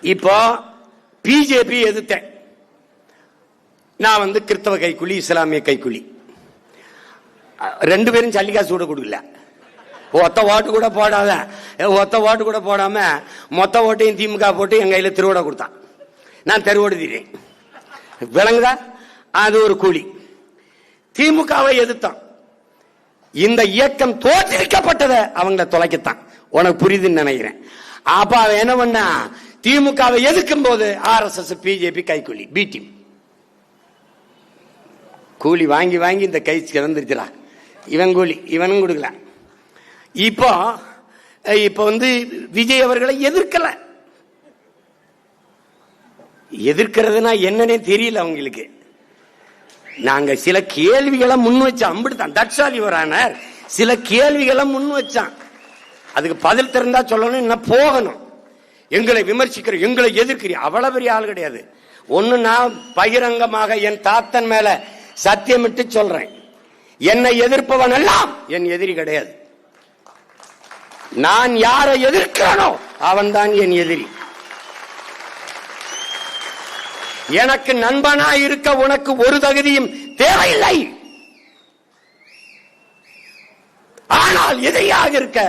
இப்போ பிஜேபி எதிர்த்தேன் நான் வந்து கிறிஸ்தவ கைக்குழி இஸ்லாமிய கைக்குழி. ரெண்டு பேரும் சல்லிக்காசு கூட கொடுக்கல. ஒத்த ஓட்டு கூட போடாத ஒத்த ஓட்டு கூட போடாம மொத்த ஓட்டையும் திமுக போட்டு என் கையில திருவிட கொடுத்தான். நான் தெருவோடுதிறேன் விளங்குதா? அது ஒரு கூலி. திமுகவை எதிர்த்தான். இந்த இயக்கம் தோற்றுவிக்கப்பட்டதை அவங்கள தொலைக்கத்தான். உனக்கு புரியுதுன்னு நினைக்கிறேன். அப்ப அவன் என்ன பண்ணா திமுகவை எதிர்க்கும் போது ஆர் எஸ் எஸ் பிஜேபி கைக்கூலி பி டீம் கூலி வாங்கி வாங்கி இந்த கை கிடந்துருச்சுடா இவன் கூலி இவனும் கொடுக்கல. இப்போ இப்போ வந்து விஜய் அவர்களை எதிர்க்கல. எதிர்க்கிறதுனா என்னன்னே தெரியல அவங்களுக்கு. நாங்க சில கேள்விகளை முன் வச்சோம் அம்பிடுதான் தட்சாலி வரானார் சில கேள்விகளை முன் வச்சான். அதுக்கு பதில் திறந்தா சொல்லணும் என்ன போகணும். எங்களை விமர்சிக்கிற எங்களை எதிர்க்கிறீ அவ்வளவு பெரிய ஆள் கிடையாது. ஒன்று நான் பகிரங்கமாக என் தாத்தன் மேல சத்தியமிட்டு சொல்றேன். என்னை எதிர்ப்பவன் எல்லாம் என் எதிரி கிடையாது. நான் யாரை எதிர்க்கிறனோ அவன்தான் என் எதிரி. எனக்கு நண்பனா இருக்க உனக்கு ஒரு தகுதியும் தேவையில்லை. ஆனால் எதிரியாக இருக்க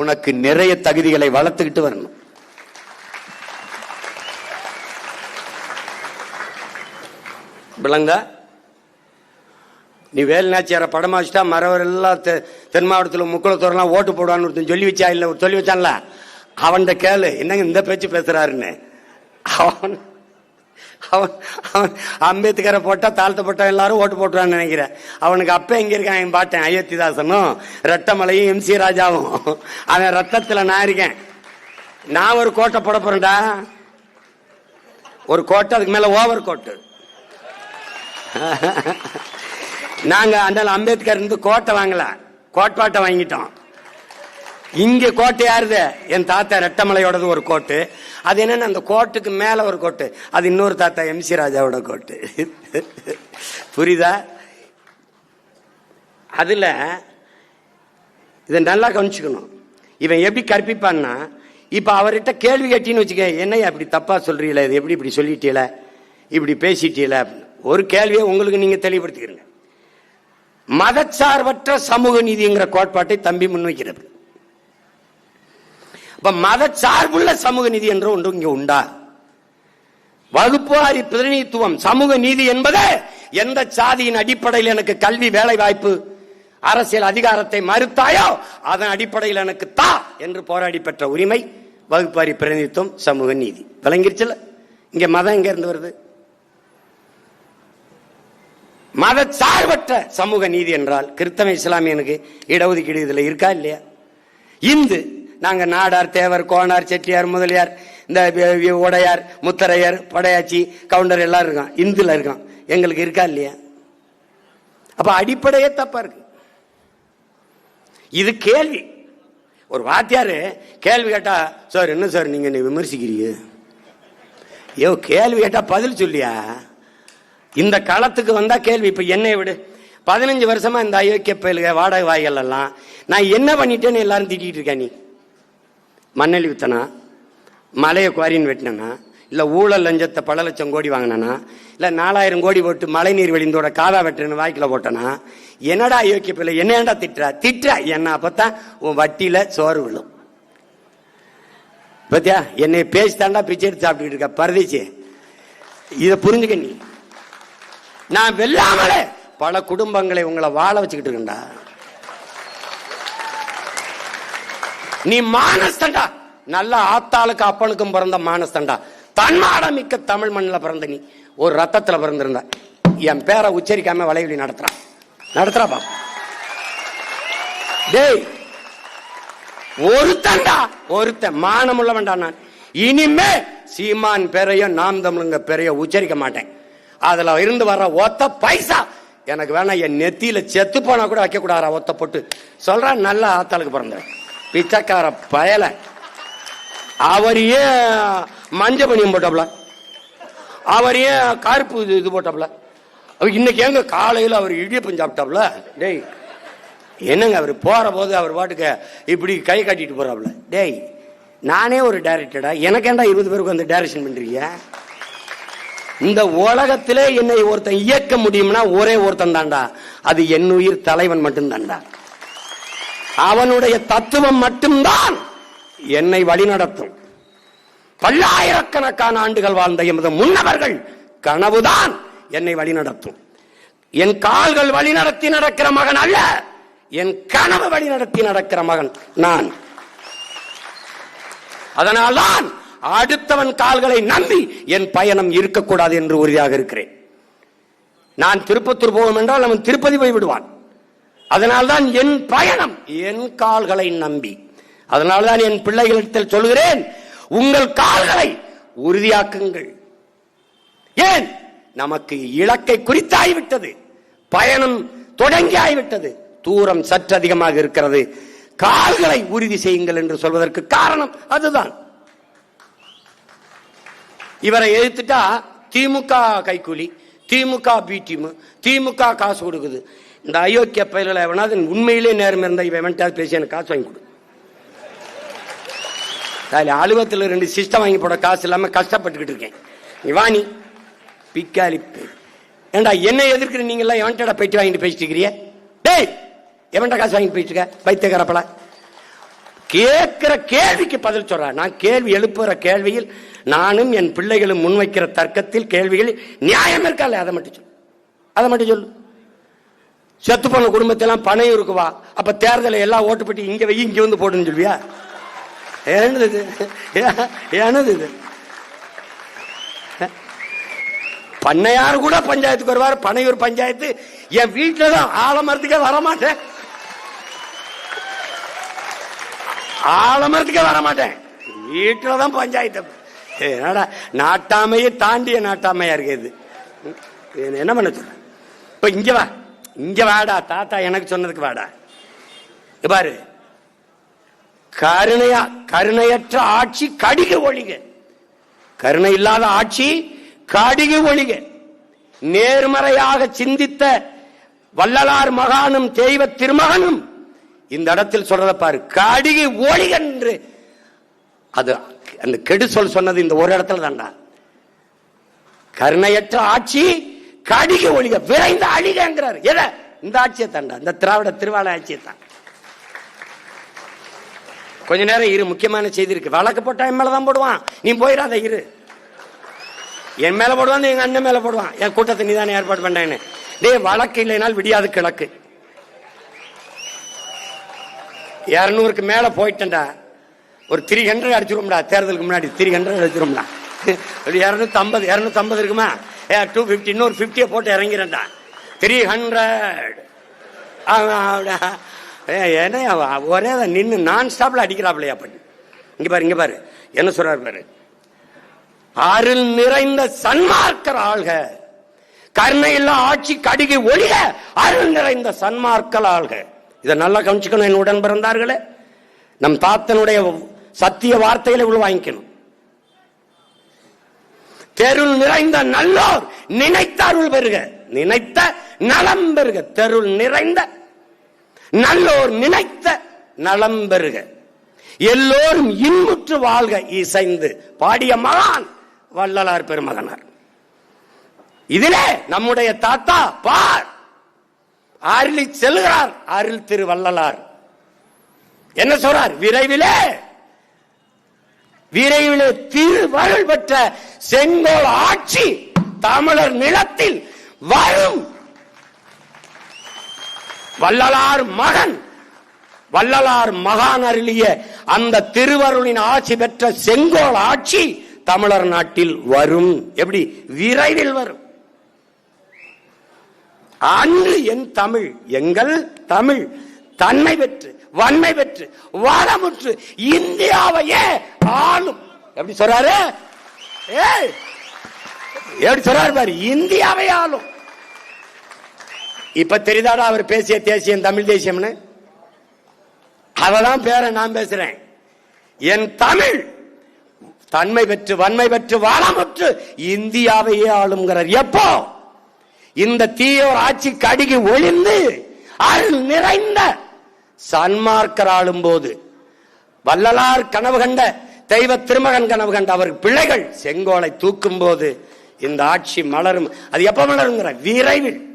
உனக்கு நிறைய தகுதிகளை வளர்த்துக்கிட்டு வரணும். விளங்கா. நீ வேலுநாச்சியார படமா வச்சுட்டா மறவர் எல்லாம் தெ- தென் மாவட்டத்தில் முக்குளத்தோரெல்லாம் ஓட்டு போடுவான்னு ஒருத்தன் சொல்லி வச்சா இல்லை சொல்லி வச்சான்ல? அவன்கிட்ட கேளு. என்னங்க இந்த பேச்சு பேசுறாருன்னு. அவன் அவன் அவன் அம்பேத்கரை தாழ்த்த தாழ்த்தப்பட்ட எல்லாரும் ஓட்டு போட்டுறான்னு நினைக்கிறேன். அவனுக்கு அப்போ எங்கே இருக்கான் என் பாட்டேன்? அயோத்திதாசனும் ரெட்டமலையும் எம் சி ராஜாவும். அவன் ரத்தத்தில் நான் இருக்கேன். நான் ஒரு கோட்டை போட போறேன்டா. ஒரு கோட்டை அதுக்கு மேலே ஓவர் கோட்டு. நாங்க அந்த அம்பேத்கர் இருந்து கோட்டை வாங்கல. கோட்பாட்டை வாங்கிட்டோம். இங்க கோட்டை யாருது? என் தாத்தா ரெட்டமலையோடது ஒரு கோட்டு. அது என்னன்னா அந்த கோட்டுக்கு மேல ஒரு கோட்டு. அது இன்னொரு தாத்தா எம் சி ராஜாவோட கோட்டு. புரியுதா? அதுல இதை நல்லா கவனிச்சுக்கணும். இவன் எப்படி கற்பிப்பான்னா இப்ப அவர்கிட்ட கேள்வி கேட்டின்னு வச்சுக்க என்னையா இப்படி தப்பா சொல்றீங்களே இது எப்படி இப்படி சொல்லிட்டீல இப்படி பேசிட்டீல ஒரு கேள்வியை உங்களுக்கு நீங்க தெளிவுபடுத்திக்கிறீங்க. மதச்சார்பற்ற சமூக நீதிங்கிற கோட்பாட்டை தம்பி முன்வைக்கிறது. இப்ப மதச்சார்புள்ள சமூக நீதி என்ற ஒன்று இங்கே உண்டா? வகுப்புவாரி பிரதிநிதித்துவம் சமூக நீதி என்பது எந்த சாதியின் அடிப்படையில் எனக்கு கல்வி வேலை வாய்ப்பு அரசியல் அதிகாரத்தை மறுத்தாயோ அதன் அடிப்படையில் எனக்கு தா என்று போராடி பெற்ற உரிமை வகுப்பாரி பிரதிநிதித்துவம் சமூக நீதி. விளங்கிருச்சுல? இங்க மதம் எங்க இருந்து வருது? மத சார்பற்ற சமூக நீதி என்றால் கிறிஸ்தவ இஸ்லாமியனுக்கு இடஒதுக்கீடு இதில் இருக்கா இல்லையா? இந்து நாங்கள் நாடார் தேவர் கோனார் செட்டியார் முதலியார் இந்த உடையார் முத்தரையர் படையாச்சி கவுண்டர் எல்லாம் இருக்கான் இந்துல இருக்கான் எங்களுக்கு இருக்கா இல்லையா? அப்ப அடிப்படையே தப்பா இருக்கு. இது கேள்வி. ஒரு வாத்தியாரு கேள்வி கேட்டா சார் என்ன சார் நீங்க என்னை விமர்சிக்கிறீங்க? ஐயோ கேள்வி கேட்டா பதில் சொல்லியா? இந்த களத்துக்கு வந்தா கேள்வி இப்ப என்னை விடு. பதினஞ்சு வருஷமா இந்த அயோக்கிய பயலுக வாடகை வாய்கள் எல்லாம் நான் என்ன பண்ணிட்டேன்னு எல்லாரும் திட்டிகிட்டு இருக்கேன் நீ? மண்ணெளி வித்தனா? மலையை குவாரின்னு வெட்டினா இல்லை ஊழல் லஞ்சத்தை பல லட்சம் கோடி வாங்கினா இல்லை நாலாயிரம் கோடி போட்டு மழை நீர் வெளிந்தோட காதா வெட்டுன்னு வாய்க்கில் போட்டனா? என்னடா அயோக்கிய பிள்ளை என்னடா திட்டுறா? திட்டுறா. என்ன அப்பதான் உன் வட்டியில் சோறு விழும். பத்தியா? என்னை பேசி தாண்டா பிச்சை எடுத்து சாப்பிட்டுக்கிட்டு இருக்க பரதேசி இதை புரிஞ்சுக்க நீ. நான் வெல்லாமலே பல குடும்பங்களை உங்களை வாழ வச்சுக்கிட்டு இருக்கேன்டா. நீ மானஸ்தண்டா நல்ல ஆத்தாளுக்கு அப்பனுக்கும் பிறந்த மானஸ்தண்டா தன்மாட மிக்க தமிழ் மண்ணில் பிறந்த நீ. ஒரு ரத்தத்துல பிறந்திருந்த. என் பேரை உச்சரிக்காம வளைவலி நடத்துறான் நடத்துறாப்பா. டேய் ஒருத்தன்டா ஒருத்தன் மானம் உள்ளவன்டா நான். இனிமே சீமான் பெறைய நாம் தமிழுங்க பெறைய உச்சரிக்க மாட்டேன். அதுல இருந்து வர்ற ஒத்த பைசா. எனக்கு வேணா என் நெத்தியில செத்து போனா கூட வைக்க கூடாதா ஒத்த போட்டு. சொல்றான் நல்லா ஆத்தாளுக்கு பிறந்த பிச்சைக்கார பயல. அவர் ஏன் மஞ்ச பணியம் போட்டாப்ல அவர் ஏன் கருப்பு இது இது போட்டாப்ல அவர் இன்னைக்கு எங்க காலையில அவர் இடியப்பம் சாப்பிட்டாப்ல டேய் என்னங்க அவர் போற போது அவர் பாட்டுக்கு இப்படி கை காட்டிட்டு போறாப்ல டேய் நானே ஒரு டைரக்டடா ஏன்டா இருபது பேருக்கு வந்து டைரக்ஷன் பண்றீங்க? இந்த உலகத்திலே என்னை ஒருத்தன் இயக்க முடியும்னா ஒரே ஒருத்தன் தாண்டா அது என் உயிர் தலைவன் மட்டும்தான்டா. அவனுடைய தத்துவம் மட்டும்தான் என்னை வழிநடத்தும். பல்லாயிரக்கணக்கான ஆண்டுகள் வாழ்ந்த எமது முன்னவர்கள் கனவுதான் என்னை வழிநடத்தும். என் கால்கள் வழிநடத்தி நடக்கிற மகன் அல்ல என் கனவு வழிநடத்தி நடக்கிற மகன் நான். அதனால்தான் அடுத்தவன் கால்களை நம்பி என் பயணம் இருக்கக்கூடாது என்று உறுதியாக இருக்கிறேன். நான் திருப்பத்தூர் போவோம் என்றால் அவன் திருப்பதி போய் விடுவான். அதனால்தான் என் பயணம் என் கால்களை நம்பி. அதனால்தான் என் பிள்ளைகளிடத்தில் சொல்கிறேன் உங்கள் கால்களை உறுதியாக்குங்கள். ஏன்? நமக்கு இலக்கை குறித்தாய்விட்டது பயணம் தொடங்கி ஆய்விட்டது தூரம் சற்று அதிகமாக இருக்கிறது. கால்களை உறுதி செய்யுங்கள் என்று சொல்வதற்கு காரணம் அதுதான். இவரை எதிர்த்துட்டா திமுக கைக்கூலி திமுக பி டீம் திமுக காசு கொடுக்குது. இந்த அயோக்கிய பயிர்களை எவனாவது உண்மையிலே நேரம் இருந்தா இவன் வேண்டாவது பேசி எனக்கு காசு வாங்கி கொடு. அதில் அலுவலகத்தில் ரெண்டு சிஸ்டம் வாங்கி போட காசு இல்லாம கஷ்டப்பட்டுக்கிட்டு இருக்கேன். நீ. பிக்காலி ஏண்டா என்ன எதிர்க்கிற நீங்க எல்லாம் எவன்டா பெட்டி வாங்கிட்டு பேசிட்டு இருக்கிறீங்க? டேய் எவன்டா காசு வாங்கிட்டு போயிட்டு இருக்க? பைத்தியக்காரப்பல கேட்கிற கேள்விக்கு பதில் சொல்றார் நான் கேள்வி எழுப்புற கேள்வியில் நானும் என் பிள்ளைகளும் முன்வைக்கிற தர்க்கத்தில் கேள்விகளில் நியாயம் இருக்கால அதை மட்டும் சொல்லு. அதை மட்டும் சொல்லு. செத்து போன குடும்பத்தெல்லாம் பணம் இருக்குவா? அப்ப தேர்தலை எல்லாம் ஓட்டு பெட்டி இங்க வை இங்க வந்து போடுன்னு சொல்வியா என்னது இது? ஏ- என்னது இது? பண்ணையார் கூட பஞ்சாயத்துக்கு வருவார். பனையூர் பஞ்சாயத்து என் வீட்டுல தான் ஆலமரத்துக்கே வரமாட்டேன். ஆலமரத்துக்கே வர மாட்டேன் தான் பஞ்சாயத்து என்னடா நாட்டாமையை தாண்டிய நாட்டாமையா இருக்குது என்ன பண்ண சொல்ற? இப்ப இங்க வா. இங்க வாடா தாத்தா எனக்கு சொன்னதுக்கு வாடா. பாரு. கருணையா கருணையற்ற ஆட்சி கடிக ஒழிக. கருணை இல்லாத ஆட்சி கடிக ஒழிக. நேர்மறையாக சிந்தித்த வள்ளலார் மகானும் தெய்வ திருமகனும் இந்த இடத்தில் சொல்றத பாரு. கடிகை ஒழிக என்று. அது அந்த கெடு சொல் சொன்னது இந்த ஒரு இடத்துல தான்டா. கருணையற்ற ஆட்சி கடிக ஒழிக விரைந்து அழிகங்கிறார். எதை? இந்த ஆட்சியை தாண்டா இந்த திராவிட திருவாள ஆட்சியை தான். கொஞ்ச நேரம் இரு முக்கியமான செய்தி இருக்கு. வழக்கு போட்டா என் மேலதான் போடுவான். நீ போயிடாத இரு. என் மேல போடுவான் எங்க அண்ணன் மேல போடுவான். என் கூட்டத்தை நீ தானே ஏற்பாடு பண்ணேன்னு. டேய் வழக்கு இல்லைனால் விடியாது கிழக்கு. இரநூறுக்கு மேல போயிட்டேன்டா. ஒரு த்ரீ ஹண்ட்ரட் அடிச்சிரும்டா தேர்தலுக்கு முன்னாடி த்ரீ ஹண்ட்ரட் அடிச்சிரும்டா ஒரு இரநூத்தி ஐம்பது இரநூத்தி ஐம்பது இருக்குமா? ஏ டூ ஃபிஃப்டி இன்னொரு ஃபிஃப்டியை போட்டு இறங்கிறேன்டா த்ரீ ஹண்ட்ரட் என்ன அவன் ஒரே நின்று நான் ஸ்டாப்ல அடிக்கிறாப்லையா பண்ணி இங்க பாரு இங்க பாரு. என்ன சொல்றாரு பாரு? அருள் நிறைந்த சன்மார்க்கர் ஆள்க. கருணையில்லா ஆட்சி கடுகி ஒழிக. அருள் நிறைந்த சன்மார்க்கல் ஆள்க. இதை நல்லா கவனிச்சுக்கணும் என் உடன் பிறந்தார்களே நம் தாத்தனுடைய சத்திய வார்த்தைகளை இவ்வளவு வாங்கிக்கணும். தெருள் நிறைந்த நல்லோர் நினைத்த அருள் பெறுக நினைத்த நலம் பெறுக தெருள் நிறைந்த நல்லோர் நினைத்த நலம் பெறுக எல்லோரும் இன்புற்று வாழ்க இசைந்து. பாடிய மகான் வள்ளலார் பெருமகனார். இதிலே நம்முடைய தாத்தா பார். அருளி செல்கிறார். அருள் திரு வள்ளலார் என்ன சொல்றார்? விரைவிலே. விரைவிலே திருவருள் பெற்ற செங்கோல் ஆட்சி தமிழர் நிலத்தில் வரும். வள்ளலார் மகன் வள்ளலார் மகான் அருளிய அந்த திருவருளின் ஆட்சி பெற்ற செங்கோல் ஆட்சி தமிழர் நாட்டில் வரும். எப்படி? விரைவில் வரும். அன்று என் தமிழ் எங்கள் தமிழ். தன்மை பெற்று வன்மை பெற்று வளமுற்று இந்தியாவையே ஆளும். எப்படி சொல்றாரு? ஏய், எப்படி சொல்றாரு பாரு இந்தியாவை ஆளும். இப்ப தெரியுதாடா அவர் பேசிய தேசியம் தமிழ் தேசியம்னு? அவதான் பேர நான் பேசுறேன். என் தமிழ் தன்மை பெற்று வன்மை பெற்று வளமுற்று இந்தியாவையே ஆளுங்கிறார் எப்போ? இந்த தீயோர் ஆட்சி கடுகி ஒளிந்து அருள் நிறைந்த சன்மார்க்கர் ஆளும் போது வள்ளலார் கனவு கண்ட தெய்வ திருமகன் கனவு கண்ட அவர் பிள்ளைகள் செங்கோலை தூக்கும் போது இந்த ஆட்சி மலரும். அது எப்ப மலருங்கிற? விரைவில்.